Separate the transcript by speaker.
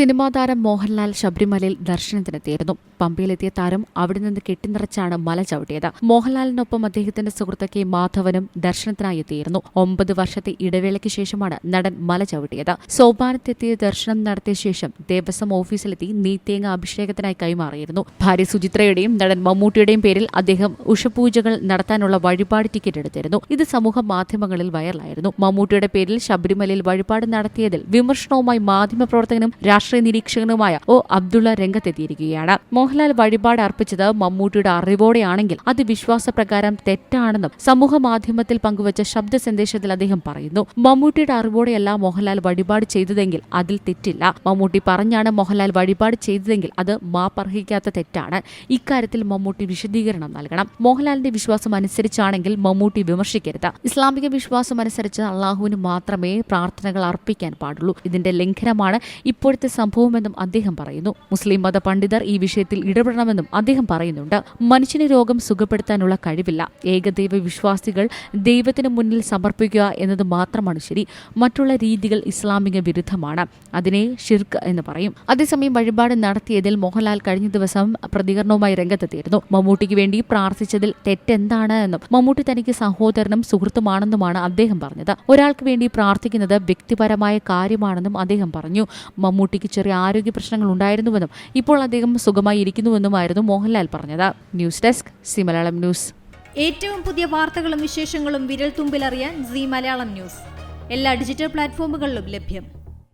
Speaker 1: Cinema താരം മോഹൻലാൽ ശബരിമലയിൽ ദർശനത്തിനെത്തിയിരുന്നു. പമ്പയിലെത്തിയ താരം അവിടെ നിന്ന് കെട്ടിനിറച്ചാണ് മല ചവിട്ടിയത്. മോഹൻലാലിനൊപ്പം അദ്ദേഹത്തിന്റെ സുഹൃത്ത് കെ മാധവനും ദർശനത്തിനായി എത്തിയിരുന്നു ഒമ്പത് വർഷത്തെ ഇടവേളയ്ക്ക് ശേഷമാണ് നടൻ മല ചവിട്ടിയത്. സോപാനത്തെത്തിയ ദർശനം നടത്തിയ ശേഷം ദേവസ്വം ഓഫീസിലെത്തി നീത്തേങ്ങ അഭിഷേകത്തിനായി കൈമാറിയിരുന്നു. ഭാര്യ സുചിത്രയുടെയും നടൻ മമ്മൂട്ടിയുടെയും പേരിൽ അദ്ദേഹം ഉഷപൂജകൾ നടത്താനുള്ള വഴിപാട് ടിക്കറ്റ് എടുത്തിരുന്നു. ഇത് സമൂഹ മാധ്യമങ്ങളിൽ വൈറലായിരുന്നു. മമ്മൂട്ടിയുടെ പേരിൽ ശബരിമലയിൽ വഴിപാട് നടത്തിയതിൽ വിമർശനവുമായി മാധ്യമപ്രവർത്തകനും രാഷ്ട്രീയ നിരീക്ഷകനുമായ ഒ അബ്ദുള്ള രംഗത്തെത്തിയിരിക്കുകയാണ്. മോഹൻലാൽ വഴിപാട് അർപ്പിച്ചത് മമ്മൂട്ടിയുടെ അറിവോടെയാണെങ്കിൽ അത് വിശ്വാസപ്രകാരം തെറ്റാണെന്നും സമൂഹ മാധ്യമത്തിൽ പങ്കുവച്ച ശബ്ദ സന്ദേശത്തിൽ അദ്ദേഹം പറയുന്നു മമ്മൂട്ടിയുടെ അറിവോടെയല്ല മോഹൻലാൽ വഴിപാട് ചെയ്തതെങ്കിൽ അതിൽ തെറ്റില്ല. മമ്മൂട്ടി പറഞ്ഞാണ് മോഹൻലാൽ വഴിപാട് ചെയ്തതെങ്കിൽ അത് മാപ്പർഹിക്കാത്ത തെറ്റാണ്. ഇക്കാര്യത്തിൽ മമ്മൂട്ടി വിശദീകരണം നൽകണം. മോഹൻലാലിന്റെ വിശ്വാസം അനുസരിച്ചാണെങ്കിൽ മമ്മൂട്ടി വിമർശിക്കരുത്. ഇസ്ലാമിക വിശ്വാസം അനുസരിച്ച് അള്ളാഹുവിന് മാത്രമേ പ്രാർത്ഥനകൾ അർപ്പിക്കാൻ പാടുള്ളൂ. ഇതിന്റെ ലംഘനമാണ് ഇപ്പോഴത്തെ സംഭവമെന്നും അദ്ദേഹം പറയുന്നു. മുസ്ലിം മത പണ്ഡിതർ ഈ വിഷയത്തിൽ ഇടപെടണമെന്നും അദ്ദേഹം പറയുന്നുണ്ട്. മനുഷ്യന് രോഗം സുഖപ്പെടുത്താനുള്ള കഴിവില്ല. ഏകദൈവ വിശ്വാസികൾ ദൈവത്തിന് മുന്നിൽ സമർപ്പിക്കുക എന്നത് മാത്രമാണ് ശരി. മറ്റുള്ള രീതികൾ ഇസ്ലാമിക വിരുദ്ധമാണ്. അതിനെ ഷിർക്ക് എന്ന് പറയും. അതേസമയം വഴിപാട് നടത്തിയതിൽ മോഹൻലാൽ കഴിഞ്ഞ ദിവസം പ്രതികരണവുമായി രംഗത്തെത്തിയിരുന്നു. മമ്മൂട്ടിക്ക് വേണ്ടി പ്രാർത്ഥിച്ചതിൽ തെറ്റെന്താണ് എന്നും മമ്മൂട്ടി തനിക്ക് സഹോദരനും സുഹൃത്തുമാണെന്നുമാണ് അദ്ദേഹം പറഞ്ഞത്. ഒരാൾക്ക് വേണ്ടി പ്രാർത്ഥിക്കുന്നത് വ്യക്തിപരമായ കാര്യമാണെന്നും അദ്ദേഹം പറഞ്ഞു. മമ്മൂട്ടിക്ക് ചെറിയ ആരോഗ്യ പ്രശ്നങ്ങൾ ഉണ്ടായിരുന്നുവെന്നും ഇപ്പോൾ അദ്ദേഹം സുഖമായി ഇരിക്കുന്നുവെന്നുമായിരുന്നു മോഹൻലാൽ പറഞ്ഞത്. News desk C Malayalam news.
Speaker 2: ഏറ്റവും പുതിയ വാർത്തകളും വിശേഷങ്ങളും വിരൽ തുമ്പിലറിയാൻ സി മലയാളം ന്യൂസ്. എല്ലാ ഡിജിറ്റൽ പ്ലാറ്റ്ഫോമുകളിലും ലഭ്യം.